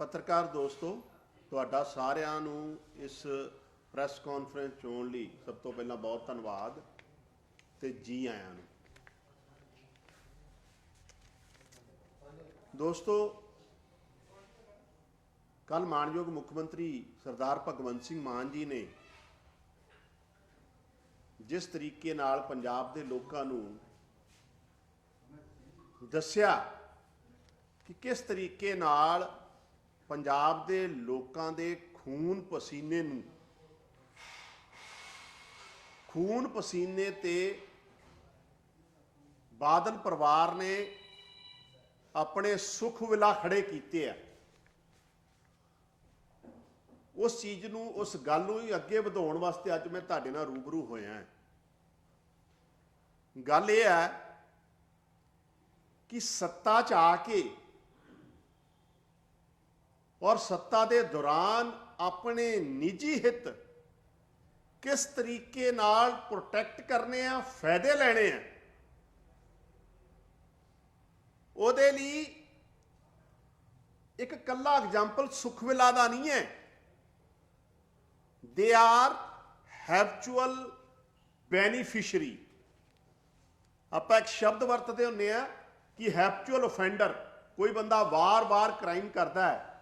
ਪੱਤਰਕਾਰ ਦੋਸਤੋ, ਤੁਹਾਡਾ ਸਾਰਿਆਂ ਨੂੰ ਇਸ ਪ੍ਰੈਸ ਕਾਨਫਰੰਸ ਚੋਣ ਲਈ ਸਭ ਤੋਂ ਪਹਿਲਾਂ ਬਹੁਤ ਧੰਨਵਾਦ ਤੇ ਜੀ ਆਇਆਂ ਨੂੰ। ਦੋਸਤੋ ਕੱਲ ਮਾਨਯੋਗ ਮੁੱਖ ਮੰਤਰੀ ਸਰਦਾਰ ਭਗਵੰਤ ਸਿੰਘ ਮਾਨ ਜੀ ਨੇ ਜਿਸ ਤਰੀਕੇ ਨਾਲ ਪੰਜਾਬ ਦੇ ਲੋਕਾਂ ਨੂੰ ਦੱਸਿਆ ਕਿ ਕਿਸ ਤਰੀਕੇ ਨਾਲ ਪੰਜਾਬ ਦੇ ਲੋਕਾਂ ਦੇ ਖੂਨ ਪਸੀਨੇ ਨੂੰ। ਖੂਨ ਪਸੀਨੇ ਤੇ ਬਾਦਲ ਪਰਿਵਾਰ ਨੇ ਆਪਣੇ ਸੁਖ ਵਿਲਾ ਖੜੇ ਕੀਤੇ ਆ। ਉਸ ਚੀਜ਼ ਨੂੰ, ਉਸ ਗੱਲ ਨੂੰ ਅੱਗੇ ਵਧਾਉਣ ਵਾਸਤੇ ਅੱਜ ਮੈਂ ਤੁਹਾਡੇ ਨਾਲ ਰੂਬਰੂ ਹੋਇਆ ਹਾਂ। ਗੱਲ ਇਹ ਹੈ ਕਿ ਸੱਤਾ 'ਚ ਆ ਕੇ ਔਰ ਸੱਤਾ ਦੇ ਦੌਰਾਨ ਆਪਣੇ ਨਿੱਜੀ ਹਿੱਤ ਕਿਸ ਤਰੀਕੇ ਨਾਲ ਪ੍ਰੋਟੈਕਟ ਕਰਨੇ ਆ, ਫਾਇਦੇ ਲੈਣੇ ਆ, ਉਹਦੇ ਲਈ ਇੱਕ ਕੱਲਾ ਐਗਜ਼ਾਮਪਲ ਸੁਖਵਿਲਾ ਦਾ ਨਹੀਂ ਹੈ। ਦੇ ਆਰ ਹੈਬਚੁਅਲ ਬੈਨੀਫੀਸ਼ਰੀ ਆਪਾਂ ਇੱਕ ਸ਼ਬਦ ਵਰਤਦੇ ਹੁੰਨੇ ਆ ਕਿ ਹੈਬਚੁਅਲ ਆਫੈਂਡਰ ਕੋਈ ਬੰਦਾ ਵਾਰ-ਵਾਰ ਕ੍ਰਾਈਮ ਕਰਦਾ ਹੈ।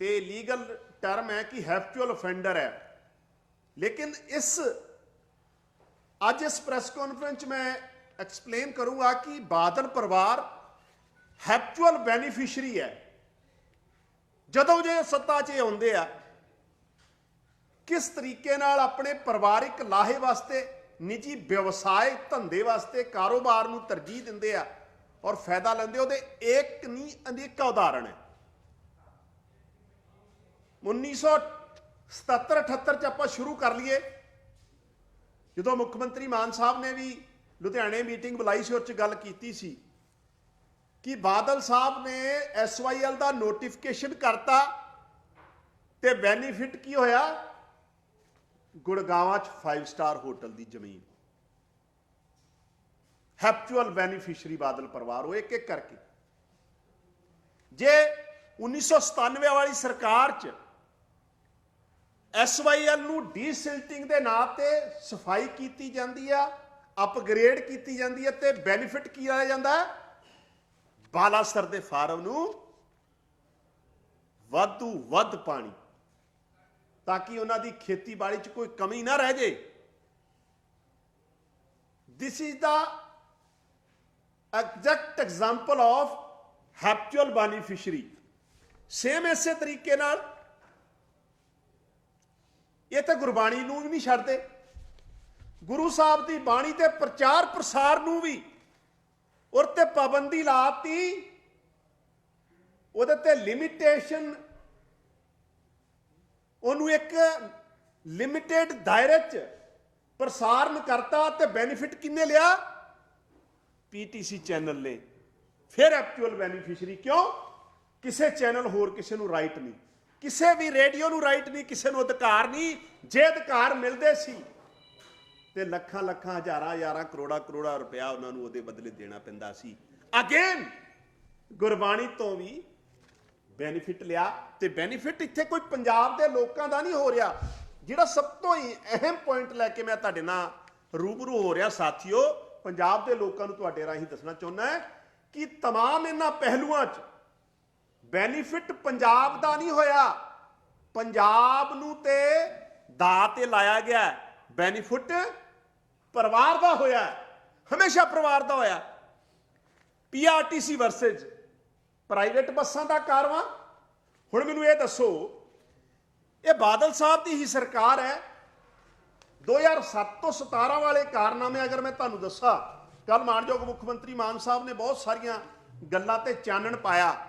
ਤੇ ਲੀਗਲ ਟਰਮ ਹੈ ਕਿ ਹੈਬਚੁਅਲ ਅਫੈਂਡਰ ਹੈ। ਲੇਕਿਨ ਇਸ, ਅੱਜ ਇਸ ਪ੍ਰੈਸ ਕਾਨਫਰੰਸ 'ਚ ਮੈਂ ਐਕਸਪਲੇਨ ਕਰੂੰਗਾ ਕਿ ਬਾਦਲ ਪਰਿਵਾਰ ਹੈਪਚੁਅਲ ਬੈਨੀਫੀਸ਼ਰੀ ਹੈ। ਜਦੋਂ ਜੇ ਸੱਤਾ 'ਚ ਇਹ ਆਉਂਦੇ ਆ, ਕਿਸ ਤਰੀਕੇ ਨਾਲ ਆਪਣੇ ਪਰਿਵਾਰਿਕ ਲਾਹੇ ਵਾਸਤੇ, ਨਿੱਜੀ ਵਿਵਸਾਇ ਧੰਦੇ ਵਾਸਤੇ ਕਾਰੋਬਾਰ ਨੂੰ ਤਰਜੀਹ ਦਿੰਦੇ ਆ ਔਰ ਫਾਇਦਾ ਲੈਂਦੇ ਉਹਦੇ ਇੱਕ ਨਹੀਂ ਅਨੇਕਾਂ ਉਦਾਹਰਣ ਹੈ। 1977 78 ਚ ਆਪਾਂ ਸ਼ੁਰੂ ਕਰ ਲਈਏ। ਜਦੋਂ ਮੁੱਖ ਮੰਤਰੀ ਮਾਨ ਸਾਹਿਬ ਨੇ ਵੀ ਲੁਧਿਆਣੇ ਮੀਟਿੰਗ ਬੁਲਾਈ ਸੀ ਉਹ ਚ ਗੱਲ ਕੀਤੀ ਸੀ ਕਿ ਬਾਦਲ ਸਾਹਿਬ ਨੇ ਐਸਵਾਈਐਲ ਦਾ ਨੋਟੀਫਿਕੇਸ਼ਨ ਕਰਤਾ ਤੇ ਬੈਨੀਫਿਟ ਕੀ ਹੋਇਆ? ਗੁੜਗਾਵਾਂ ਚ 5 ਸਟਾਰ ਹੋਟਲ ਦੀ ਜ਼ਮੀਨ। ਹੈਪਚੁਅਲ ਬੈਨੀਫੀਸ਼ਰੀ ਬਾਦਲ ਪਰਿਵਾਰ, ਉਹ ਇੱਕ ਇੱਕ ਕਰਕੇ। ਜੇ 1997 ਵਾਲੀ ਸਰਕਾਰ ਚ ਐਸਵਾਈਐਲ ਨੂੰ ਡੀਸਿਲਟਿੰਗ ਦੇ ਨਾਂ ਤੇ ਸਫ਼ਾਈ ਕੀਤੀ ਜਾਂਦੀ ਆ, ਅਪਗ੍ਰੇਡ ਕੀਤੀ ਜਾਂਦੀ ਹੈ ਤੇ ਬੈਨੀਫਿਟ ਕੀ ਆਇਆ ਜਾਂਦਾ? ਹੈ ਬਾਲਾਸਰ ਦੇ ਫਾਰਮ ਨੂੰ ਵਾਧੂ ਵੱਧ ਪਾਣੀ, ਤਾਂ ਕਿ ਉਹਨਾਂ ਦੀ ਖੇਤੀਬਾੜੀ 'ਚ ਕੋਈ ਕਮੀ ਨਾ ਰਹਿ ਜੇ। This is the exact example of habitual beneficiary same ਇਸੇ ਤਰੀਕੇ ਨਾਲ ਇਹ ਤਾਂ ਗੁਰਬਾਣੀ ਨੂੰ ਵੀ ਨਹੀਂ ਛੱਡਦੇ। ਗੁਰੂ ਸਾਹਿਬ ਦੀ ਬਾਣੀ ਤੇ ਪ੍ਰਚਾਰ ਪ੍ਰਸਾਰ ਨੂੰ ਵੀ ਔਰ ਤੇ ਪਾਬੰਦੀ ਲਾਤੀ। ਉਹਦੇ ਤੇ ਲਿਮਿਟੇਸ਼ਨ ਉਹਨੂੰ ਇੱਕ ਲਿਮਿਟਿਡ ਦਾਇਰੇ 'ਚ ਪ੍ਰਸਾਰਨ ਕਰਤਾ ਤੇ ਬੈਨੀਫਿਟ ਕਿੰਨੇ ਲਿਆ? ਪੀਟੀਸੀ ਚੈਨਲ ਨੇ। ਫਿਰ ਐਕਚੁਅਲ ਬੈਨੀਫੀਸ਼ਰੀ ਕਿਉਂ? ਕਿਸੇ ਚੈਨਲ ਹੋਰ ਕਿਸੇ ਨੂੰ ਰਾਈਟ ਨਹੀਂ। ਕਿਸੇ ਵੀ ਰੇਡੀਓ ਨੂੰ ਰਾਈਟ ਨਹੀਂ ਕਿਸੇ ਨੂੰ ਅਧਿਕਾਰ ਨਹੀਂ ਜੇ ਅਧਿਕਾਰ ਮਿਲਦੇ ਸੀ ਤੇ ਲੱਖਾਂ ਲੱਖਾਂ ਹਜ਼ਾਰਾਂ ਹਜ਼ਾਰਾਂ ਕਰੋੜਾ ਕਰੋੜਾ ਰੁਪਇਆ ਉਹਨਾਂ ਨੂੰ ਉਹਦੇ ਬਦਲੇ ਦੇਣਾ ਪੈਂਦਾ ਸੀ ਅਗੇਨ ਗੁਰਬਾਣੀ ਤੋਂ ਵੀ ਬੈਨੀਫਿਟ ਲਿਆ ਤੇ ਬੈਨੀਫਿਟ ਇੱਥੇ ਕੋਈ ਪੰਜਾਬ ਦੇ ਲੋਕਾਂ ਦਾ ਨਹੀਂ ਹੋ ਰਿਹਾ ਜਿਹੜਾ ਸਭ ਤੋਂ ਹੀ ਅਹਿਮ ਪੁਆਇੰਟ ਲੈ ਕੇ ਮੈਂ ਤੁਹਾਡੇ ਨਾਲ ਰੂਬਰੂ ਹੋ ਰਿਹਾ ਸਾਥੀਓ ਪੰਜਾਬ ਦੇ ਲੋਕਾਂ ਨੂੰ ਤੁਹਾਡੇ ਰਾਹੀਂ ਦੱਸਣਾ ਚਾਹੁੰਦਾ ਹੈ ਕਿ तमाम ਇਹਨਾਂ ਪਹਿਲੂਆਂ 'ਚ ਬੈਨੀਫਿਟ ਪੰਜਾਬ ਦਾ ਨਹੀਂ ਹੋਇਆ। ਪੰਜਾਬ ਨੂੰ ਤੇ ਦਾ ਤੇ ਲਾਇਆ ਗਿਆ। ਬੈਨੀਫਿਟ ਪਰਿਵਾਰ ਦਾ ਹੋਇਆ। ਹਮੇਸ਼ਾ ਪਰਿਵਾਰ ਦਾ ਹੋਇਆ। ਪੀਆਰਟੀਸੀ ਵਰਸਸ ਪ੍ਰਾਈਵੇਟ ਬੱਸਾਂ ਦਾ ਕਾਰਵਾਂ। ਹੁਣ ਮੈਨੂੰ ਇਹ ਦੱਸੋ, ਇਹ ਬਾਦਲ ਸਾਹਿਬ ਦੀ ਹੀ ਸਰਕਾਰ ਹੈ। 2007 ਤੋਂ 17 ਵਾਲੇ ਕਾਰਨਾਮੇ ਅਗਰ ਮੈਂ ਤੁਹਾਨੂੰ ਦੱਸਾਂ ਕੱਲ ਮਾਨਯੋਗ ਮੁੱਖ ਮੰਤਰੀ ਮਾਨ ਸਾਹਿਬ ਨੇ ਬਹੁਤ ਸਾਰੀਆਂ ਗੱਲਾਂ ਤੇ ਚਾਨਣ ਪਾਇਆ।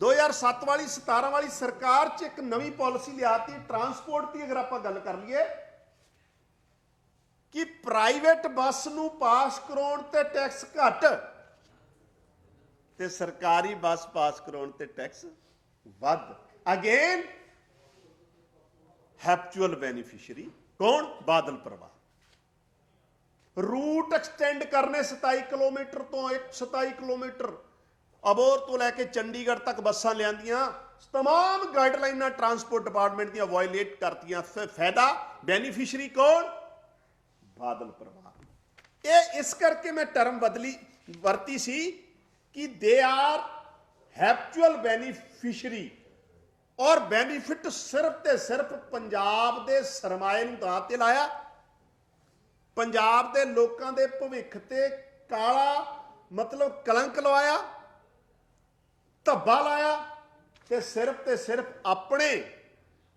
2007 ਵਾਲੀ 17 ਵਾਲੀ ਸਰਕਾਰ 'ਚ ਇੱਕ ਨਵੀਂ ਪਾਲਿਸੀ ਲਿਆਤੀ, ਟਰਾਂਸਪੋਰਟ ਦੀ ਅਗਰ ਆਪਾਂ ਗੱਲ ਕਰ ਲਈਏ, ਕਿ ਪ੍ਰਾਈਵੇਟ ਬੱਸ ਨੂੰ ਪਾਸ ਕਰਾਉਣ ਤੇ ਟੈਕਸ ਘੱਟ ਤੇ ਸਰਕਾਰੀ ਬੱਸ ਪਾਸ ਕਰਾਉਣ ਤੇ ਟੈਕਸ ਵੱਧ। ਅਗੇਨ ਹੈਪਚੁਅਲ ਬੈਨੀਫੀਸ਼ੀਅਰੀ ਕੌਣ? ਬਾਦਲ ਪਰਿਵਾਰ। ਰੂਟ ਐਕਸਟੈਂਡ ਕਰਨੇ 27 ਕਿਲੋਮੀਟਰ ਤੋਂ ਇੱਕ 27 ਕਿਲੋਮੀਟਰ ਅਬੋਰ ਤੋਂ ਲੈ ਕੇ ਚੰਡੀਗੜ੍ਹ ਤੱਕ ਬੱਸਾਂ ਲਿਆਂਦੀਆਂ। ਤਮਾਮ ਗਾਈਡਲਾਈਨਾਂ ਟਰਾਂਸਪੋਰਟ ਡਿਪਾਰਟਮੈਂਟ ਦੀਆਂ ਵਾਇਲੇਟ ਕਰਤੀਆਂ। ਫਾਇਦਾ ਬੈਨੀਫਿਸ਼ਰੀ ਕੌਣ? ਬਾਦਲ ਪਰਿਵਾਰ। ਇਹ ਇਸ ਕਰਕੇ ਮੈਂ ਟਰਮ ਬਦਲੀ, ਵਰਤੀ ਸੀ ਕਿ ਦੇ ਆਰ ਹੈਪਚੁਅਲ ਬੈਨੀਫਿਸ਼ਰੀ ਔਰ ਬੈਨੀਫਿਟ ਸਿਰਫ ਤੇ ਸਿਰਫ ਪੰਜਾਬ ਦੇ ਸਰਮਾਏ ਨੂੰ ਦਾਅ ਤੇ ਲਾਇਆ। ਪੰਜਾਬ ਦੇ ਲੋਕਾਂ ਦੇ ਭਵਿੱਖ ਤੇ ਕਾਲਾ ਮਤਲਬ ਕਲੰਕ ਲਵਾਇਆ। ਧੱਬਾ ਲਾਇਆ ਤੇ ਸਿਰਫ ਤੇ ਸਿਰਫ ਆਪਣੇ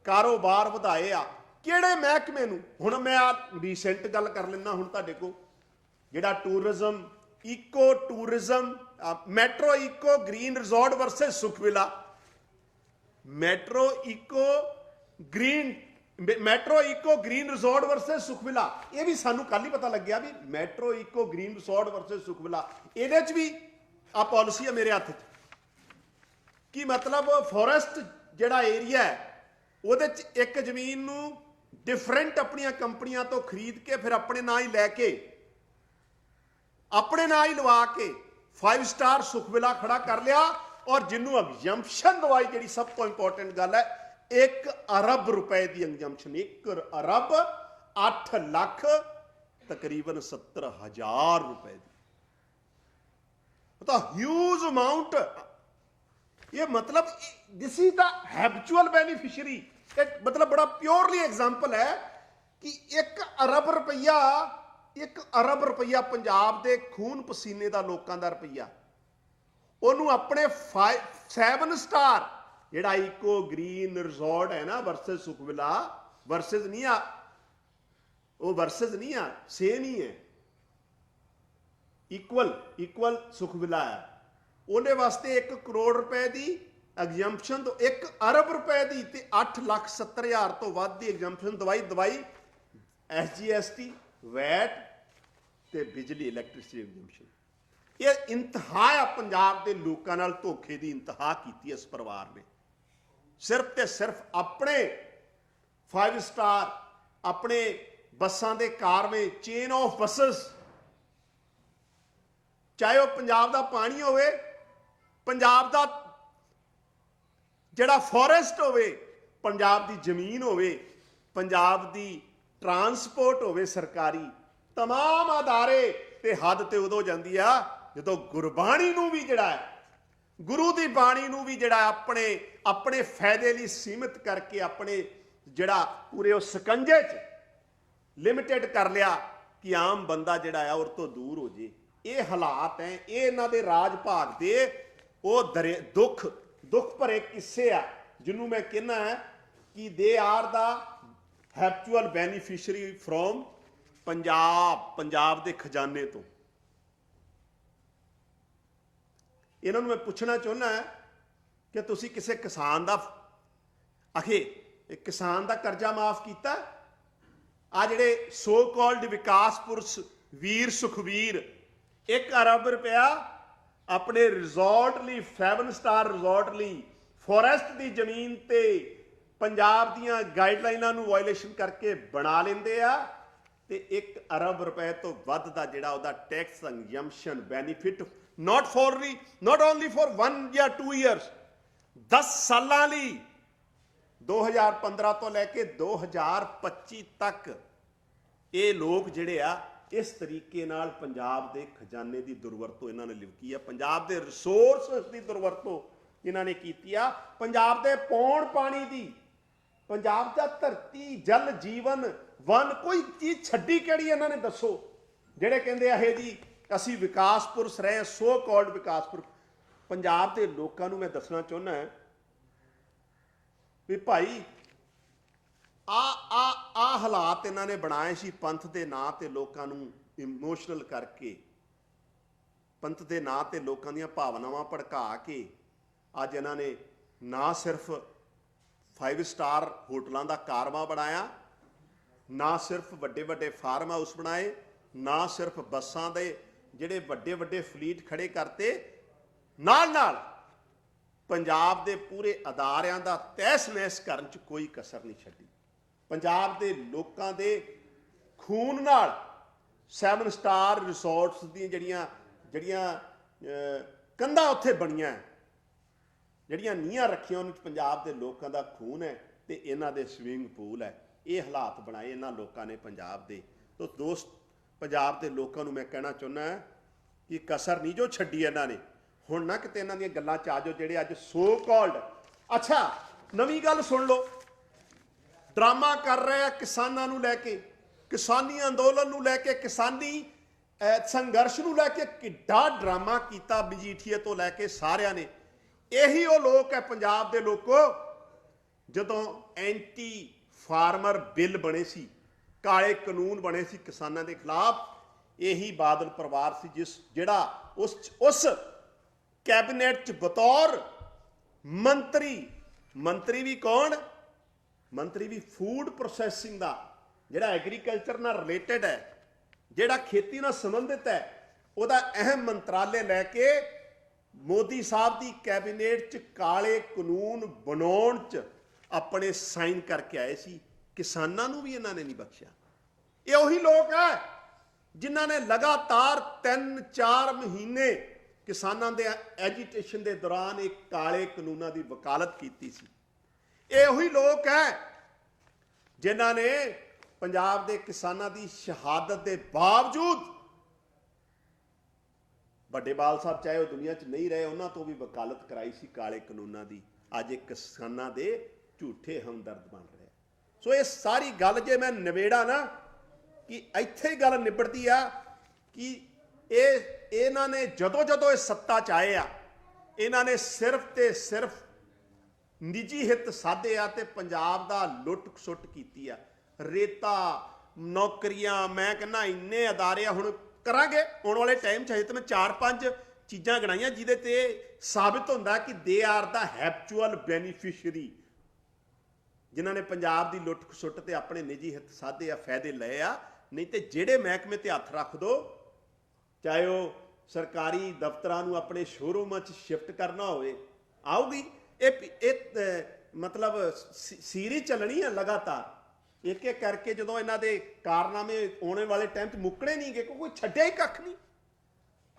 ਕਾਰੋਬਾਰ ਵਧਾਏ ਆ। ਕਿਹੜੇ ਮਹਿਕਮੇ ਨੂੰ? ਹੁਣ ਮੈਂ ਆ ਰੀਸੈਂਟ ਗੱਲ ਕਰ ਲੈਣਾ ਹੁਣ ਤੁਹਾਡੇ ਕੋ ਜਿਹੜਾ tourism eco tourism metro eco green resort versus Sukhvila metro eco green metro eco green resort versus Sukhvila ਇਹ ਵੀ ਸਾਨੂੰ ਕੱਲ ਹੀ ਪਤਾ ਲੱਗਿਆ ਵੀ metro eco green resort versus Sukhvila ਇਹਦੇ ਚ ਵੀ ਆ ਪਾਲਿਸੀ ਆ ਮੇਰੇ ਹੱਥ 'ਚ। ਕਿ ਮਤਲਬ ਫੋਰੈਸਟ ਜਿਹੜਾ ਏਰੀਆ ਹੈ, ਉਹਦੇ 'ਚ ਇੱਕ ਜ਼ਮੀਨ ਨੂੰ ਡਿਫਰੈਂਟ ਆਪਣੀਆਂ ਕੰਪਨੀਆਂ ਤੋਂ ਖਰੀਦ ਕੇ ਫਿਰ ਆਪਣੇ ਨਾਂ ਹੀ ਲੈ ਕੇ, ਆਪਣੇ ਨਾਂ ਹੀ ਲਵਾ ਕੇ 5 ਸਟਾਰ ਸੁਖਵਿਲਾ ਖੜਾ ਕਰ ਲਿਆ ਔਰ ਜਿਹਨੂੰ ਐਗਜ਼ੈਂਪਸ਼ਨ ਦਵਾਈ ਜਿਹੜੀ ਸਭ ਤੋਂ ਇੰਪੋਰਟੈਂਟ ਗੱਲ ਹੈ 1 ਅਰਬ ਰੁਪਏ ਦੀ ਐਗਜ਼ੈਂਪਸ਼ਨ 1 ਅਰਬ 8 ਲੱਖ ਤਕਰੀਬਨ 70 ਹਜ਼ਾਰ ਰੁਪਏ ਦੀ। ਤਾਂ ਹਿਊਜ ਅਮਾਉਂਟ ਇਹ ਮਤਲਬ ਦਿਸ ਇਜ਼ ਦਾ ਹੈਬਚੁਅਲ ਬੈਨੀਫੀਸ਼ੀਅਰੀ ਇਹ ਮਤਲਬ ਬੜਾ ਪਿਓਰਲੀ ਐਗਜ਼ਾਮਪਲ ਹੈ ਕਿ 1 ਅਰਬ ਰੁਪਈਆ 1 ਅਰਬ ਰੁਪਈਆ ਪੰਜਾਬ ਦੇ ਖੂਨ ਪਸੀਨੇ ਦਾ ਲੋਕਾਂ ਦਾ ਰੁਪਈਆ ਉਹਨੂੰ ਆਪਣੇ 7 ਸਟਾਰ ਜਿਹੜਾ ਇਕੋ ਗ੍ਰੀਨ ਰਿਜ਼ੋਰਟ ਹੈ ਨਾ ਵਰਸਸ ਸੁਖਵਿਲਾ ਵਰਸਸ ਨਹੀਂ ਆ ਉਹ ਵਰਸਸ ਨਹੀਂ ਆ ਸੇਮ ਹੀ ਹੈ ਇਕੁਅਲ ਇਕੁਅਲ ਸੁਖਵਿਲਾ ਹੈ ਉਹਦੇ ਵਾਸਤੇ 1 ਕਰੋੜ ਰੁਪਏ ਦੀ ਐਗਜ਼ੈਂਪਸ਼ਨ ਤੋਂ 1 ਅਰਬ ਰੁਪਏ ਦੀ ਤੇ 8 ਲੱਖ 70 ਹਜ਼ਾਰ ਤੋਂ ਵੱਧ ਦੀ ਐਗਜ਼ੈਂਪਸ਼ਨ ਦਵਾਈ ਦਵਾਈ ਐਸਜੀਐਸਟੀ ਵੈਟ ਤੇ ਬਿਜਲੀ ਇਲੈਕਟ੍ਰਿਸਿਟੀ ਐਗਜ਼ੈਂਪਸ਼ਨ ਇਹ ਇੰਤਹਾ ਆ ਪੰਜਾਬ ਦੇ ਲੋਕਾਂ ਨਾਲ ਧੋਖੇ ਦੀ ਇੰਤਹਾ ਕੀਤੀ ਇਸ ਪਰਿਵਾਰ ਨੇ। ਸਿਰਫ ਤੇ ਸਿਰਫ ਆਪਣੇ 5 ਸਟਾਰ ਆਪਣੇ ਬੱਸਾਂ ਦੇ ਕਾਰਵੇ ਚੇਨ ਆਫ ਬੱਸਸ ਚਾਹੇ ਉਹ ਪੰਜਾਬ ਦਾ ਪਾਣੀ ਹੋਵੇ ਪੰਜਾਬ ਦਾ ਜਿਹੜਾ ਫੋਰੈਸਟ ਹੋਵੇ ਪੰਜਾਬ ਦੀ ਜ਼ਮੀਨ ਹੋਵੇ ਪੰਜਾਬ ਦੀ ਟਰਾਂਸਪੋਰਟ ਹੋਵੇ ਸਰਕਾਰੀ तमाम ਆਧਾਰੇ ਤੇ ਹੱਦ ਤੇ ਉਦੋਂ ਜਾਂਦੀ ਆ ਜਦੋਂ ਗੁਰਬਾਣੀ ਨੂੰ ਵੀ ਜਿਹੜਾ ਹੈ ਗੁਰੂ ਦੀ ਬਾਣੀ ਨੂੰ ਵੀ ਜਿਹੜਾ ਆਪਣੇ ਆਪਣੇ ਫਾਇਦੇ ਲਈ ਸੀਮਿਤ ਕਰਕੇ ਆਪਣੇ ਜਿਹੜਾ ਪੂਰੇ ਉਹ ਸਕੰਜੇ 'ਚ ਲਿਮਿਟਿਡ ਕਰ ਲਿਆ ਕਿ ਆਮ ਬੰਦਾ ਜਿਹੜਾ ਆ ਉਹ ਤੋਂ ਦੂਰ ਹੋ ਜੇ ਇਹ ਹਾਲਾਤ ਹੈ ਇਹ ਇਹਨਾਂ ਦੇ ਰਾਜ ਭਾਗ ਦੇ ਉਹ ਦਰੇ ਦੁੱਖ ਦੁੱਖ ਭਰੇ ਕਿੱਸੇ ਆ, ਜਿਹਨੂੰ ਮੈਂ ਕਹਿੰਦਾ ਹੈ ਕਿ they are the habitual beneficiary from Punjab Punjab ਦੇ ਖਜ਼ਾਨੇ ਤੋਂ। ਇਹਨਾਂ ਨੂੰ ਮੈਂ ਪੁੱਛਣਾ ਚਾਹੁੰਦਾ ਕਿ ਤੁਸੀਂ ਕਿਸੇ ਕਿਸਾਨ ਦਾ, ਅਖੇ ਕਿਸਾਨ ਦਾ ਕਰਜ਼ਾ ਮਾਫ ਕੀਤਾ? ਆ ਜਿਹੜੇ ਸੋ ਕਾਲਡ ਵਿਕਾਸ ਪੁਰਸ਼ ਵੀਰ, ਸੁਖਵੀਰ 1 ਅਰਬ ਰੁਪਇਆ ਆਪਣੇ ਰਿਜ਼ੋਰਟ ਲਈ 7 ਸਟਾਰ ਰਿਜ਼ੋਰਟ ਲਈ ਫੋਰੈਸਟ ਦੀ ਜ਼ਮੀਨ ਤੇ ਪੰਜਾਬ ਦੀਆਂ ਗਾਈਡਲਾਈਨਾਂ ਨੂੰ ਵਾਇਲੇਸ਼ਨ ਕਰਕੇ ਬਣਾ ਲੈਂਦੇ ਆ ਤੇ 1 ਅਰਬ ਰੁਪਏ ਤੋਂ ਵੱਧ ਦਾ ਜਿਹੜਾ ਉਹਦਾ tax exemption benefit not for ਰੀ ਨਾਟ ਓਨਲੀ ਫॉर 1 ਜਾਂ 2 ਇਅਰਸ 10 ਸਾਲਾਂ ਲਈ 2015 ਤੋਂ ਲੈ ਕੇ 2025 ਤੱਕ ਇਹ ਲੋਕ ਜਿਹੜੇ ਆ ਇਸ ਤਰੀਕੇ ਨਾਲ ਪੰਜਾਬ ਦੇ ਖਜ਼ਾਨੇ ਦੀ ਦੁਰਵਰਤੋਂ ਇਹਨਾਂ ਨੇ ਲਿਵਕੀ ਆ। ਪੰਜਾਬ ਦੇ ਰਿਸੋਰਸਸ ਦੀ ਦੁਰਵਰਤੋਂ ਇਹਨਾਂ ਨੇ ਕੀਤੀ ਆ। ਪੰਜਾਬ ਦੇ ਪੌਣ ਪਾਣੀ ਦੀ, ਪੰਜਾਬ ਦਾ ਧਰਤੀ, ਜਲ, ਜੀਵਨ, ਵਨ, ਕੋਈ ਚੀਜ਼ ਛੱਡੀ ਕਿਹੜੀ ਇਹਨਾਂ ਨੇ ਦੱਸੋ? ਜਿਹੜੇ ਕਹਿੰਦੇ ਆ ਇਹ ਜੀ, ਅਸੀਂ ਵਿਕਾਸ ਪੁਰਸ਼ ਰਹੇ ਸੋ ਕਾਲਡ ਵਿਕਾਸਪੁਰ। ਪੰਜਾਬ ਦੇ ਲੋਕਾਂ ਨੂੰ ਮੈਂ ਦੱਸਣਾ ਚਾਹੁੰਦਾ ਵੀ ਭਾਈ, ਆ ਆ ਆ ਹਾਲਾਤ ਇਹਨਾਂ ਨੇ ਬਣਾਏ ਸੀ ਪੰਥ ਦੇ ਨਾਂ ਤੇ ਲੋਕਾਂ ਨੂੰ ਇਮੋਸ਼ਨਲ ਕਰਕੇ। ਪੰਥ ਦੇ ਨਾਂ ਤੇ ਲੋਕਾਂ ਦੀਆਂ ਭਾਵਨਾਵਾਂ ਭੜਕਾ ਕੇ ਅੱਜ ਇਹਨਾਂ ਨੇ ਨਾ ਸਿਰਫ 5 ਸਟਾਰ ਹੋਟਲਾਂ ਦਾ ਕਾਰਵਾ ਬਣਾਇਆ, ਨਾ ਸਿਰਫ ਵੱਡੇ ਵੱਡੇ ਫਾਰਮ ਹਾਊਸ ਬਣਾਏ, ਨਾ ਸਿਰਫ ਬੱਸਾਂ ਦੇ ਜਿਹੜੇ ਵੱਡੇ ਵੱਡੇ ਫਲੀਟ ਖੜੇ ਕਰਤੇ, ਨਾਲ ਨਾਲ ਪੰਜਾਬ ਦੇ ਪੂਰੇ ਅਦਾਰਿਆਂ ਦਾ ਤਹਿਸ ਨਹਿਸ ਕਰਨ ਚ ਕੋਈ ਕਸਰ ਨਹੀਂ ਛੱਡੀ। ਪੰਜਾਬ ਦੇ ਲੋਕਾਂ ਦੇ ਖੂਨ ਨਾਲ 7 ਸਟਾਰ ਰਿਸੋਰਟਸ ਦੀਆਂ ਜਿਹੜੀਆਂ ਜਿਹੜੀਆਂ ਕੰਧਾਂ ਉੱਥੇ ਬਣੀਆਂ ਜਿਹੜੀਆਂ ਨੀਹਾਂ ਰੱਖੀਆਂ, ਉਹਨਾਂ 'ਚ ਪੰਜਾਬ ਦੇ ਲੋਕਾਂ ਦਾ ਖੂਨ ਹੈ ਤੇ ਇਹਨਾਂ ਦੇ ਸਵਿੰਗ ਪੂਲ ਹੈ। ਇਹ ਹਾਲਾਤ ਬਣਾਏ ਇਹਨਾਂ ਲੋਕਾਂ ਨੇ ਪੰਜਾਬ ਦੇ। ਤੋ ਦੋਸਤ, ਪੰਜਾਬ ਦੇ ਲੋਕਾਂ ਨੂੰ ਮੈਂ ਕਹਿਣਾ ਚਾਹੁੰਦਾ ਕਿ ਕਸਰ ਨਹੀਂ ਜੋ ਛੱਡੀ ਇਹਨਾਂ ਨੇ, ਹੁਣ ਨਾ ਕਿਤੇ ਇਹਨਾਂ ਦੀਆਂ ਗੱਲਾਂ ਚ ਆ ਜਾਓ ਜਿਹੜੇ ਅੱਜ ਸੋ ਕਾਲਡ ਅੱਛਾ, ਨਵੀਂ ਗੱਲ ਸੁਣ ਲਓ। ਡਰਾਮਾ ਕਰ ਰਹੇ ਆ ਕਿਸਾਨਾਂ ਨੂੰ ਲੈ ਕੇ, ਕਿਸਾਨੀ ਅੰਦੋਲਨ ਨੂੰ ਲੈ ਕੇ, ਕਿਸਾਨੀ ਸੰਘਰਸ਼ ਨੂੰ ਲੈ ਕੇ ਕਿੱਡਾ ਡਰਾਮਾ ਕੀਤਾ ਮਜੀਠੀਏ ਤੋਂ ਲੈ ਕੇ ਸਾਰਿਆਂ ਨੇ। ਇਹੀ ਉਹ ਲੋਕ ਹੈ ਪੰਜਾਬ ਦੇ ਲੋਕੋ, ਜਦੋਂ ਐਂਟੀ ਫਾਰਮਰ ਬਿੱਲ ਬਣੇ ਸੀ, ਕਾਲੇ ਕਾਨੂੰਨ ਬਣੇ ਸੀ ਕਿਸਾਨਾਂ ਦੇ ਖਿਲਾਫ, ਇਹੀ ਬਾਦਲ ਪਰਿਵਾਰ ਸੀ ਜਿਸ, ਜਿਹੜਾ ਉਸ ਉਸ ਕੈਬਨਿਟ ਚ ਬਤੌਰ ਮੰਤਰੀ ਮੰਤਰੀ ਵੀ ਕੌਣ? ਮੰਤਰੀ ਵੀ ਫੂਡ ਪ੍ਰੋਸੈਸਿੰਗ ਦਾ, ਜਿਹੜਾ ਐਗਰੀਕਲਚਰ ਨਾਲ ਰਿਲੇਟਡ ਹੈ, ਜਿਹੜਾ ਖੇਤੀ ਨਾਲ ਸੰਬੰਧਿਤ ਹੈ, ਉਹਦਾ ਅਹਿਮ ਮੰਤਰਾਲੇ ਲੈ ਕੇ ਮੋਦੀ ਸਾਹਿਬ ਦੀ ਕੈਬਨਿਟ ਚ ਕਾਲੇ ਕਾਨੂੰਨ ਬਣਾਉਣ ਚ ਆਪਣੇ ਸਾਈਨ ਕਰਕੇ ਆਏ ਸੀ। ਕਿਸਾਨਾਂ ਨੂੰ ਵੀ ਇਹਨਾਂ ਨੇ ਨਹੀਂ ਬਖਸ਼ਿਆ। ਇਹ ਉਹੀ ਲੋਕ ਹੈ ਜਿਨ੍ਹਾਂ ਨੇ ਲਗਾਤਾਰ 3-4 ਮਹੀਨੇ ਕਿਸਾਨਾਂ ਦੇ ਐਜੀਟੇਸ਼ਨ ਦੇ ਦੌਰਾਨ ਇਹ ਕਾਲੇ ਕਾਨੂੰਨਾਂ ਦੀ ਵਕਾਲਤ ਕੀਤੀ ਸੀ। ਇਹ ਉਹੀ ਲੋਕ ਹੈ ਜਿਨ੍ਹਾਂ ਨੇ ਪੰਜਾਬ ਦੇ ਕਿਸਾਨਾਂ ਦੀ ਸ਼ਹਾਦਤ ਦੇ ਬਾਵਜੂਦ ਵੱਡੇ ਬਾਲ ਸਾਹਿਬ ਚਾਹੇ ਉਹ ਦੁਨੀਆ 'ਚ ਨਹੀਂ ਰਹੇ, ਉਹਨਾਂ ਤੋਂ ਵੀ ਵਕਾਲਤ ਕਰਾਈ ਸੀ ਕਾਲੇ ਕਾਨੂੰਨਾਂ ਦੀ। ਅੱਜ ਇਹ ਕਿਸਾਨਾਂ ਦੇ ਝੂਠੇ ਹਮਦਰਦ ਬਣ ਰਹੇ ਸੋ ਇਹ ਸਾਰੀ ਗੱਲ ਜੇ ਮੈਂ ਨਿਬੇੜਾ ਨਾ ਕਿ ਇੱਥੇ ਹੀ ਗੱਲ ਨਿਬੜਦੀ ਆ ਕਿ ਇਹ, ਇਹਨਾਂ ਨੇ ਜਦੋਂ ਜਦੋਂ ਇਹ ਸੱਤਾ 'ਚ ਆਏ ਆ, ਇਹਨਾਂ ਨੇ ਸਿਰਫ ਤੇ ਸਿਰਫ ਨਿੱਜੀ ਹਿੱਤ ਸਾਧੇ ਆ ਤੇ ਪੰਜਾਬ ਦਾ ਲੁੱਟ ਖਸੁੱਟ ਕੀਤੀ ਆ। ਰੇਤਾ, ਨੌਕਰੀਆਂ, ਮੈਂ ਕਹਿੰਦਾ ਇੰਨੇ ਅਦਾਰੇ ਆ, ਹੁਣ ਕਰਾਂਗੇ। ਆਉਣ ਵਾਲੇ ਟਾਈਮ 'ਚ ਹਜੇ ਤਾਂ ਮੈਂ ਚਾਰ ਪੰਜ ਚੀਜ਼ਾਂ ਗਣਾਈਆਂ, ਜਿਹਦੇ ਤੇ ਸਾਬਿਤ ਹੁੰਦਾ ਕਿ ਦੇ ਆਰ ਦਾ ਹੈਪਚੁਅਲ ਬੈਨੀਫੀਸ਼ੀਅਰੀ ਜਿਨ੍ਹਾਂ ਨੇ ਪੰਜਾਬ ਦੀ ਲੁੱਟ ਖਸੁੱਟ ਤੇ ਆਪਣੇ ਨਿੱਜੀ ਹਿੱਤ ਸਾਧੇ ਆ, ਫਾਇਦੇ ਲਏ ਆ। ਨਹੀਂ ਤੇ ਜਿਹੜੇ ਮਹਿਕਮੇ ਤੇ ਹੱਥ ਰੱਖ ਦੋ, ਚਾਹੇ ਉਹ ਸਰਕਾਰੀ ਦਫ਼ਤਰਾਂ ਨੂੰ ਆਪਣੇ ਸ਼ੋਰੂਮਾਂ 'ਚ ਸ਼ਿਫਟ ਕਰਨਾ ਹੋਵੇ, ਆਊਗੀ। ਇਹ ਇਹ ਮਤਲਬ ਸੀ- ਸੀਰੀ ਚੱਲਣੀ ਹੈ ਲਗਾਤਾਰ। ਇੱਕ ਇੱਕ ਕਰਕੇ ਜਦੋਂ ਇਹਨਾਂ ਦੇ ਕਾਰਨਾਮੇ ਆਉਣੇ ਵਾਲੇ ਟਾਈਮ 'ਚ ਮੁੱਕਣੇ ਨਹੀਂ ਗਏ ਕੋਈ ਛੱਡਿਆ ਹੀ ਕੱਖ ਨਹੀਂ।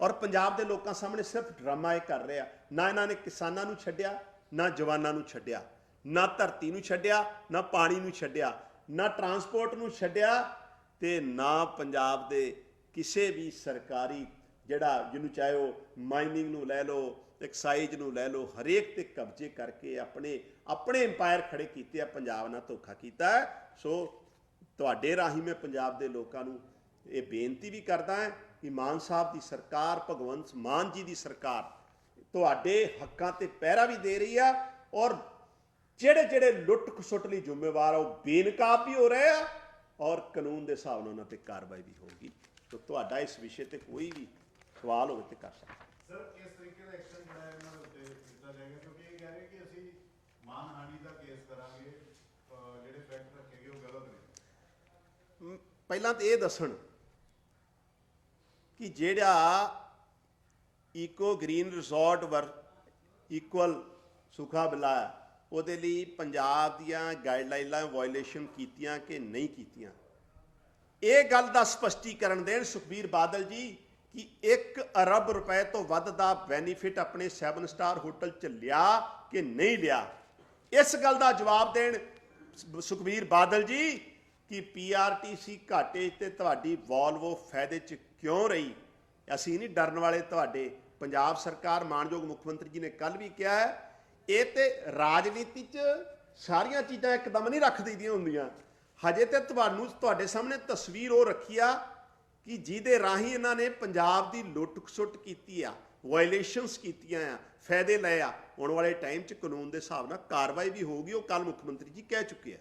ਔਰ ਪੰਜਾਬ ਦੇ ਲੋਕਾਂ ਸਾਹਮਣੇ ਸਿਰਫ ਡਰਾਮਾ ਇਹ ਕਰ ਰਿਹਾ। ਨਾ ਇਹਨਾਂ ਨੇ ਕਿਸਾਨਾਂ ਨੂੰ ਛੱਡਿਆ, ਨਾ ਜਵਾਨਾਂ ਨੂੰ ਛੱਡਿਆ। ਨਾ ਧਰਤੀ ਨੂੰ ਛੱਡਿਆ, ਨਾ ਪਾਣੀ ਨੂੰ ਛੱਡਿਆ, ਨਾ ਟਰਾਂਸਪੋਰਟ ਨੂੰ ਛੱਡਿਆ ਤੇ ਨਾ ਪੰਜਾਬ ਦੇ ਕਿਸੇ ਵੀ ਸਰਕਾਰੀ ਜਿਹੜਾ ਜਿਹਨੂੰ ਚਾਹੇ ਉਹ ਮਾਈਨਿੰਗ ਨੂੰ ਲੈ ਲਓ ਐਕਸਾਈਜ਼ ਨੂੰ ਲੈ ਲਓ, ਹਰੇਕ ਤੇ ਕਬਜ਼ੇ ਕਰਕੇ ਆਪਣੇ ਆਪਣੇ ਐਮਪਾਇਰ ਖੜੇ ਕੀਤੇ ਆ, ਪੰਜਾਬ ਨਾਲ ਧੋਖਾ ਕੀਤਾ ਹੈ। ਸੋ ਤੁਹਾਡੇ ਰਾਹੀਂ ਮੈਂ ਪੰਜਾਬ ਦੇ ਲੋਕਾਂ ਨੂੰ ਇਹ ਬੇਨਤੀ ਵੀ ਕਰਦਾ ਹਾਂ ਕਿ ਮਾਨ ਸਾਹਿਬ ਦੀ ਸਰਕਾਰ, ਭਗਵੰਤ ਮਾਨ ਜੀ ਦੀ ਸਰਕਾਰ ਤੁਹਾਡੇ ਹੱਕਾਂ ਤੇ ਪਹਿਰਾ ਵੀ ਦੇ ਰਹੀ ਆ ਔਰ ਜਿਹੜੇ ਜਿਹੜੇ ਲੁੱਟ ਖਸੁੱਟ ਲਈ ਜ਼ਿੰਮੇਵਾਰ ਆ, ਉਹ ਬੇਨਕਾਬ ਵੀ ਹੋ ਰਹੇ ਆ ਔਰ ਕਾਨੂੰਨ ਦੇ ਹਿਸਾਬ ਨਾਲ ਉਹਨਾਂ ਤੇ ਕਾਰਵਾਈ ਵੀ ਹੋਊਗੀ ਤਾਂ ਤੁਹਾਡਾ ਇਸ ਵਿਸ਼ੇ ਤੇ ਕੋਈ ਵੀ ਸਵਾਲ ਹੋਵੇ ਤੇ ਕਰ ਸਕਦਾ ਸਰ ਕਿਸ ਤਰੀਕੇ ਦਾ ਐਕਸ਼ਨ ਜਿਹੜਾ ਹੈ ਇਹਨਾਂ ਦੇ ਉੱਤੇ ਕੀਤਾ ਜਾਏਗਾ ਕਿਉਂਕਿ ਇਹ ਕਹਿ ਰਹੇ ਕਿ ਅਸੀਂ ਮਾਨਹਾਨੀ ਦਾ ਕੇਸ ਕਰਾਂਗੇ ਜਿਹੜੇ ਫੈਕਟ ਰੱਖੇ ਉਹ ਗਲਤ ਨੇ। ਪਹਿਲਾਂ ਤਾਂ ਇਹ ਦੱਸਣ ਕਿ ਜਿਹੜਾ ਈਕੋ ਗ੍ਰੀਨ ਰਿਜ਼ੋਰਟ ਵਰ ਇਕੁਅਲ ਸੁਖਾ ਬਿਲਾ ਉਹਦੇ ਲਈ ਪੰਜਾਬ ਦੀਆਂ ਗਾਈਡਲਾਈਨਾਂ ਵਾਇਲੇਸ਼ਨ ਕੀਤੀਆਂ ਕਿ ਨਹੀਂ ਕੀਤੀਆਂ? ਇਹ ਗੱਲ ਦਾ ਸਪਸ਼ਟੀਕਰਨ ਦੇਣ ਸੁਖਬੀਰ ਬਾਦਲ ਜੀ ਕਿ 1 ਅਰਬ ਰੁਪਏ ਤੋਂ ਵੱਧ ਦਾ ਬੈਨੀਫਿਟ ਆਪਣੇ 7 ਸਟਾਰ ਹੋਟਲ ਚ ਲਿਆ ਕਿ ਨਹੀਂ ਲਿਆ? ਇਸ ਗੱਲ ਦਾ ਜਵਾਬ ਦੇਣ ਸ- ਸੁਖਬੀਰ ਬਾਦਲ ਜੀ ਕਿ ਪੀਆਰਟੀਸੀ ਘਾਟੇ ਤੇ ਤੁਹਾਡੀ ਵੋਲਵੋ ਫਾਇਦੇ 'ਚ ਕਿਉਂ ਰਹੀ? ਅਸੀਂ ਨਹੀਂ ਡਰਨ ਵਾਲੇ ਤੁਹਾਡੇ। ਪੰਜਾਬ ਸਰਕਾਰ ਮਾਨਯੋਗ ਮੁੱਖ ਮੰਤਰੀ ਜੀ ਨੇ ਕੱਲ ਵੀ ਕਿਹਾ ਹੈ, ਇਹ ਤੇ ਰਾਜਨੀਤੀ 'ਚ ਸਾਰੀਆਂ ਚੀਜ਼ਾਂ ਇੱਕਦਮ ਨਹੀਂ ਰੱਖ ਦਈਦੀਆਂ ਹੁੰਦੀਆਂ। ਹਜੇ ਤੇ ਤੁਹਾਨੂੰ, ਤੁਹਾਡੇ ਸਾਹਮਣੇ ਤਸਵੀਰ ਉਹ ਰੱਖੀ ਆ ਕਿ ਜਿਹਦੇ ਰਾਹੀਂ ਇਹਨਾਂ ਨੇ ਪੰਜਾਬ ਦੀ ਲੁੱਟ ਖਸੁੱਟ ਕੀਤੀ ਆ। ਵਾਇਲੇਸ਼ਨਸ ਕੀਤੀਆਂ ਆ ਫਾਇਦੇ ਲਏ ਆ। ਆਉਣ ਵਾਲੇ ਟਾਈਮ 'ਚ ਕਾਨੂੰਨ ਦੇ ਹਿਸਾਬ ਨਾਲ ਕਾਰਵਾਈ ਵੀ ਹੋਊਗੀ ਉਹ ਕੱਲ ਮੁੱਖ ਮੰਤਰੀ ਜੀ ਕਹਿ ਚੁੱਕੇ ਆ।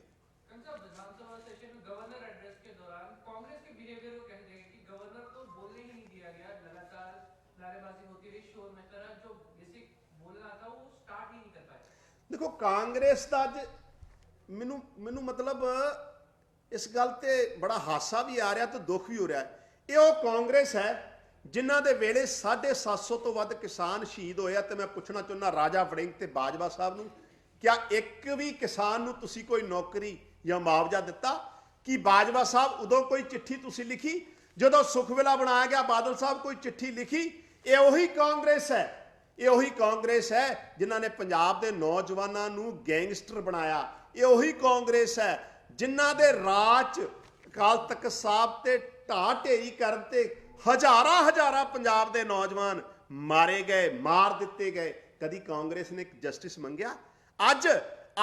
ਦੇਖੋ ਕਾਂਗਰਸ ਦਾ ਅੱਜ ਮੈਨੂੰ ਮੈਨੂੰ ਮਤਲਬ ਇਸ ਗੱਲ ਤੇ ਬੜਾ ਹਾਸਾ ਵੀ ਆ ਰਿਹਾ ਤੇ ਦੁੱਖ ਵੀ ਹੋ ਰਿਹਾ। ਇਹ ਉਹ ਕਾਂਗਰਸ ਹੈ ਜਿਨ੍ਹਾਂ ਦੇ ਵੇਲੇ 750 ਤੋਂ ਵੱਧ ਕਿਸਾਨ ਸ਼ਹੀਦ ਹੋਏ ਆ, ਤੇ ਮੈਂ ਪੁੱਛਣਾ ਚਾਹੁੰਦਾ ਰਾਜਾ ਵੜਿੰਗ ਤੇ ਬਾਜਵਾ ਸਾਹਿਬ ਨੂੰ, ਕਿਆ ਇੱਕ ਵੀ ਕਿਸਾਨ ਨੂੰ ਤੁਸੀਂ ਕੋਈ ਨੌਕਰੀ ਜਾਂ ਮੁਆਵਜ਼ਾ ਦਿੱਤਾ? ਕਿ ਬਾਜਵਾ ਸਾਹਿਬ ਉਦੋਂ ਕੋਈ ਚਿੱਠੀ ਤੁਸੀਂ ਲਿਖੀ? ਜਦੋਂ ਸੁਖਵੇਲਾ ਬਣਾਇਆ ਗਿਆ, ਬਾਦਲ ਸਾਹਿਬ ਕੋਈ ਚਿੱਠੀ ਲਿਖੀ? ਇਹ ਉਹੀ ਕਾਂਗਰਸ ਹੈ, ਇਹ ਉਹੀ ਕਾਂਗਰਸ ਹੈ ਜਿਨ੍ਹਾਂ ਨੇ ਪੰਜਾਬ ਦੇ ਨੌਜਵਾਨਾਂ ਨੂੰ ਗੈਂਗਸਟਰ ਬਣਾਇਆ। ਇਹ ਉਹੀ ਕਾਂਗਰਸ ਹੈ ਜਿਨ੍ਹਾਂ ਦੇ ਰਾਜ 'ਚ ਅਕਾਲ ਤਖਤ ਸਾਹਿਬ ਤੇ ਢਾਹ ਢੇਰੀ ਕਰਨ ਤੇ ਹਜ਼ਾਰਾਂ ਹਜ਼ਾਰਾਂ ਪੰਜਾਬ ਦੇ ਨੌਜਵਾਨ ਮਾਰੇ ਗਏ, ਮਾਰ ਦਿੱਤੇ ਗਏ। ਕਦੀ ਕਾਂਗਰਸ ਨੇ ਜਸਟਿਸ ਮੰਗਿਆ। ਅੱਜ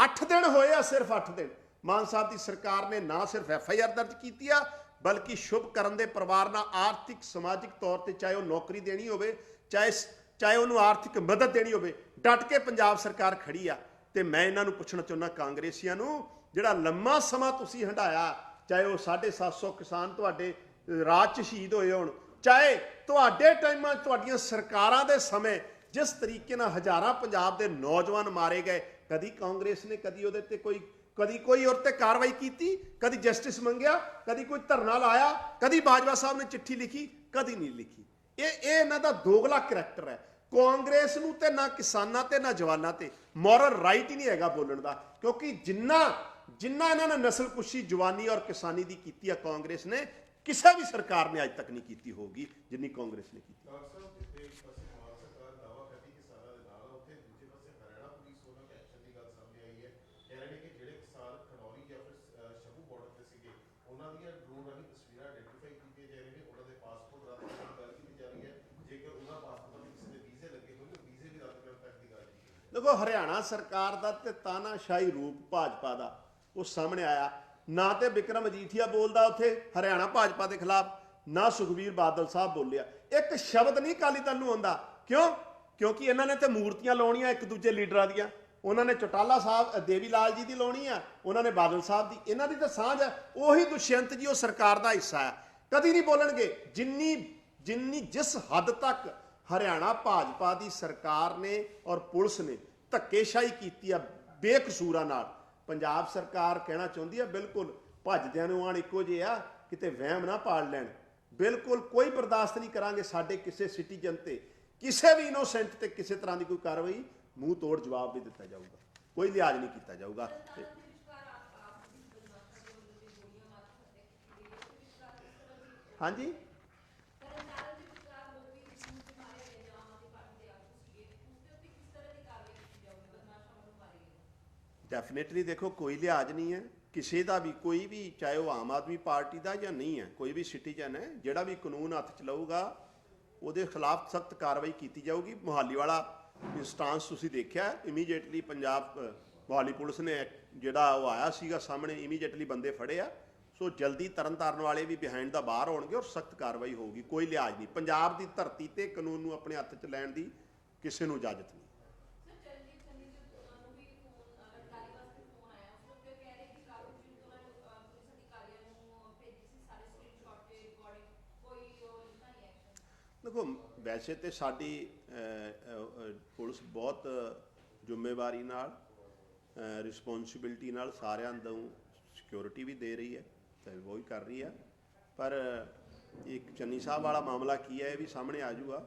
8 ਦਿਨ ਹੋਏ ਆ ਸਿਰਫ 8 ਦਿਨ। ਮਾਨ ਸਾਹਿਬ ਦੀ ਸਰਕਾਰ ਨੇ ਨਾ ਸਿਰਫ ਐਫ ਆਈ ਆਰ ਦਰਜ ਕੀਤੀ ਆ, ਬਲਕਿ ਸ਼ੁਭ ਕਰਨ ਦੇ ਪਰਿਵਾਰ ਨਾਲ ਆਰਥਿਕ, ਸਮਾਜਿਕ ਤੌਰ ਤੇ ਚਾਹੇ ਉਹ ਨੌਕਰੀ ਦੇਣੀ ਹੋਵੇ, ਚਾਹੇ ਚਾਹੇ ਉਹਨੂੰ ਆਰਥਿਕ ਮਦਦ ਦੇਣੀ ਹੋਵੇ, ਡਟ ਕੇ ਪੰਜਾਬ ਸਰਕਾਰ ਖੜੀ ਆ। ਤੇ ਮੈਂ ਇਹਨਾਂ ਨੂੰ ਪੁੱਛਣਾ ਚਾਹੁੰਦਾ ਕਾਂਗਰਸੀਆਂ ਨੂੰ, ਜਿਹੜਾ ਲੰਮਾ ਸਮਾਂ ਤੁਸੀਂ ਹੰਡਾਇਆ ਚਾਹੇ ਉਹ 750 ਕਿਸਾਨ ਤੁਹਾਡੇ ਰਾਜ 'ਚ ਸ਼ਹੀਦ ਹੋਏ ਹੋਣ ਚਾਹੇ ਤੁਹਾਡੇ ਟਾਈਮਾਂ, ਤੁਹਾਡੀਆਂ ਸਰਕਾਰਾਂ ਦੇ ਸਮੇਂ ਜਿਸ ਤਰੀਕੇ ਨਾਲ ਹਜ਼ਾਰਾਂ ਪੰਜਾਬ ਦੇ ਨੌਜਵਾਨ ਮਾਰੇ ਗਏ, ਕਦੀ ਕਾਂਗਰਸ ਨੇ ਕਦੀ ਉਹਦੇ ਤੇ ਕੋਈ, ਕਦੀ ਕੋਈ ਉਹਦੇ ਤੇ ਕਾਰਵਾਈ ਕੀਤੀ, ਕਦੀ ਜਸਟਿਸ ਮੰਗਿਆ, ਕਦੀ ਕੋਈ ਧਰਨਾ ਲਾਇਆ, ਕਦੀ ਬਾਜਵਾ ਸਾਹਿਬ ਨੇ ਚਿੱਠੀ ਲਿਖੀ, ਕਦੀ ਨਹੀਂ ਲਿਖੀ। ਇਹ ਇਹ ਇਹਨਾਂ ਦਾ ਦੋਗਲਾ ਕਰੈਕਟਰ ਹੈ। ਕਾਂਗਰਸ ਨੂੰ ਤੇ ਨਾ ਕਿਸਾਨਾਂ ਤੇ, ਨਾ ਜਵਾਨਾਂ ਤੇ ਮੋਰਲ ਰਾਈਟ ਹੀ ਨਹੀਂ ਹੈਗਾ ਬੋਲਣ ਦਾ, ਕਿਉਂਕਿ ਜਿੰਨਾ ਜਿੰਨਾ ਇਹਨਾਂ ਨੇ ਨਸਲਕੁਸ਼ੀ, ਜਵਾਨੀ ਔਰ ਕਿਸਾਨੀ ਦੀ ਕੀਤੀ ਆ ਕਾਂਗਰਸ ਨੇ ਕਿਸੇ ਵੀ ਸਰਕਾਰ ਨੇ ਅੱਜ ਤੱਕ ਨਹੀਂ ਕੀਤੀ ਹੋਗੀ ਜਿੰਨੀ ਕਾਂਗਰਸ ਨੇ ਕੀਤੀ। ਦੇਖੋ ਹਰਿਆਣਾ ਸਰਕਾਰ ਦਾ ਤੇ ਤਾਨਾਸ਼ਾਹੀ ਰੂਪ ਭਾਜਪਾ ਦਾ ਉਹ ਸਾਹਮਣੇ ਆਇਆ। ਨਾ ਤੇ ਵਿਕਰਮ ਅਜੀਠੀਆ ਬੋਲਦਾ ਉੱਥੇ, ਹਰਿਆਣਾ ਭਾਜਪਾ ਦੇ ਖਿਲਾਫ, ਨਾ ਸੁਖਬੀਰ ਬਾਦਲ ਸਾਹਿਬ ਬੋਲਿਆ। ਇੱਕ ਸ਼ਬਦ ਨਹੀਂ ਕਾਲੀ ਦਲ ਨੂੰ ਆਉਂਦਾ। ਕਿਉਂ? ਕਿਉਂਕਿ ਇਹਨਾਂ ਨੇ ਤੇ ਮੂਰਤੀਆਂ ਲਾਉਣੀਆਂ ਇੱਕ ਦੂਜੇ ਲੀਡਰਾਂ ਦੀਆਂ। ਉਹਨਾਂ ਨੇ ਚੌਟਾਲਾ ਸਾਹਿਬ ਦੇਵੀ ਲਾਲ ਜੀ ਦੀ ਲਾਉਣੀ ਆ, ਉਹਨਾਂ ਨੇ ਬਾਦਲ ਸਾਹਿਬ ਦੀ। ਇਹਨਾਂ ਦੀ ਤਾਂ ਸਾਂਝ ਹੈ ਉਹੀ ਦੁਸ਼ਯੰਤ ਜੀ, ਉਹ ਸਰਕਾਰ ਦਾ ਹਿੱਸਾ ਹੈ ਕਦੀ ਨਹੀਂ ਬੋਲਣਗੇ, ਜਿੰਨੀ ਜਿੰਨੀ ਜਿਸ ਹੱਦ ਤੱਕ ਹਰਿਆਣਾ ਭਾਜਪਾ ਦੀ ਸਰਕਾਰ ਨੇ ਔਰ ਪੁਲਿਸ ਨੇ ਧੱਕੇਸ਼ਾਹੀ ਕੀਤੀ ਆ ਬੇਕਸੂਰਾਂ ਨਾਲ ਪੰਜਾਬ ਸਰਕਾਰ ਕਹਿਣਾ ਚਾਹੁੰਦੀ ਆ, ਬਿਲਕੁਲ ਭੱਜਦਿਆਂ ਨੂੰ ਆਣ ਇੱਕੋ ਜਿਹੇ ਆ, ਕਿਤੇ ਵਹਿਮ ਨਾ ਪਾਲ ਲੈਣ। ਬਿਲਕੁਲ ਕੋਈ ਬਰਦਾਸ਼ਤ ਨਹੀਂ ਕਰਾਂਗੇ ਸਾਡੇ ਕਿਸੇ ਸਿਟੀਜ਼ਨ ਤੇ, ਕਿਸੇ ਵੀ ਇਨੋਸੈਂਟ ਤੇ ਕਿਸੇ ਤਰ੍ਹਾਂ ਦੀ ਕੋਈ ਕਾਰਵਾਈ। ਮੂੰਹ ਤੋੜ ਜਵਾਬ ਵੀ ਦਿੱਤਾ ਜਾਊਗਾ। ਕੋਈ ਲਿਹਾਜ਼ ਨਹੀਂ ਕੀਤਾ ਜਾਊਗਾ। ਹਾਂਜੀ? ਡੈਫੀਨਿਟਲੀ ਦੇਖੋ ਕੋਈ ਲਿਹਾਜ਼ ਨਹੀਂ ਹੈ। ਕਿਸੇ ਦਾ ਵੀ ਕੋਈ ਵੀ ਚਾਹੇ ਉਹ ਆਮ ਆਦਮੀ ਪਾਰਟੀ ਦਾ ਜਾਂ ਨਹੀਂ ਹੈ ਕੋਈ ਵੀ ਸਿਟੀਜ਼ਨ ਹੈ ਜਿਹੜਾ ਵੀ ਕਾਨੂੰਨ ਹੱਥ ਚ ਲਊਗਾ ਉਹਦੇ ਖਿਲਾਫ ਸਖਤ ਕਾਰਵਾਈ ਕੀਤੀ ਜਾਊਗੀ। ਮੁਹਾਲੀ ਵਾਲਾ ਇੰਸਟਾਂਸ ਤੁਸੀਂ ਦੇਖਿਆ ਇਮੀਡੀਏਟਲੀ ਪੰਜਾਬ ਅ, ਮੁਹਾਲੀ ਪੁਲਿਸ ਨੇ ਜਿਹੜਾ ਉਹ ਆਇਆ ਸੀਗਾ ਸਾਹਮਣੇ ਇਮੀਡੀਏਟਲੀ ਬੰਦੇ ਫੜੇ ਆ। ਸੋ ਜਲਦੀ ਤਰਨ ਤਾਰਨ ਵਾਲੇ ਵੀ ਬਿਹਾਈਂਡ ਦਾ ਬਾਹਰ ਹੋਣਗੇ ਔਰ ਸਖਤ ਕਾਰਵਾਈ ਹੋਊਗੀ ਕੋਈ ਲਿਹਾਜ਼ ਨਹੀਂ। ਪੰਜਾਬ ਦੀ ਧਰਤੀ ਤੇ ਕਾਨੂੰਨ ਨੂੰ ਆਪਣੇ ਹੱਥ 'ਚ ਲੈਣ ਦੀ ਕਿਸੇ ਨੂੰ ਇਜਾਜ਼ਤ ਨਹੀਂ। ਵੈਸੇ ਤੇ ਸਾਡੀ ਪੁਲਿਸ ਬਹੁਤ ਜ਼ਿੰਮੇਵਾਰੀ ਨਾਲ ਰਿਸਪੌਂਸਿਬਿਲਟੀ ਨਾਲ ਸਾਰਿਆਂ ਨੂੰ ਸਿਕਿਉਰਿਟੀ ਵੀ ਦੇ ਰਹੀ ਹੈ ਤੇ ਉਹ ਹੀ ਕਰ ਰਹੀ ਹੈ। ਪਰ ਇੱਕ ਚੰਨੀ ਸਾਹਿਬ ਵਾਲਾ ਮਾਮਲਾ ਕੀ ਹੈ, ਇਹ ਵੀ ਸਾਹਮਣੇ ਆ ਜੂਗਾ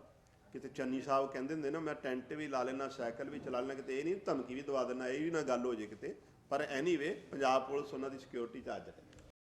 ਕਿਤੇ ਚੰਨੀ ਸਾਹਿਬ ਕਹਿੰਦੇ ਹੁੰਦੇ ਨਾ, ਮੈਂ ਟੈਂਟ ਵੀ ਲਾ ਲੈਣਾ ਸਾਈਕਲ ਵੀ ਚਲਾ ਲੈਣਾ ਕਿਤੇ ਇਹ ਨਹੀਂ ਧਮਕੀ ਵੀ ਦਵਾ ਦੇਣਾ ਇਹ ਵੀ ਨਾ ਗੱਲ ਹੋ ਜੇ ਕਿਤੇ। ਪਰ ਐਨੀਵੇ ਪੰਜਾਬ ਪੁਲਿਸ ਉਹਨਾਂ ਦੀ ਸਿਕਿਉਰਿਟੀ 'ਚ ਅੱਜ ਹੈ।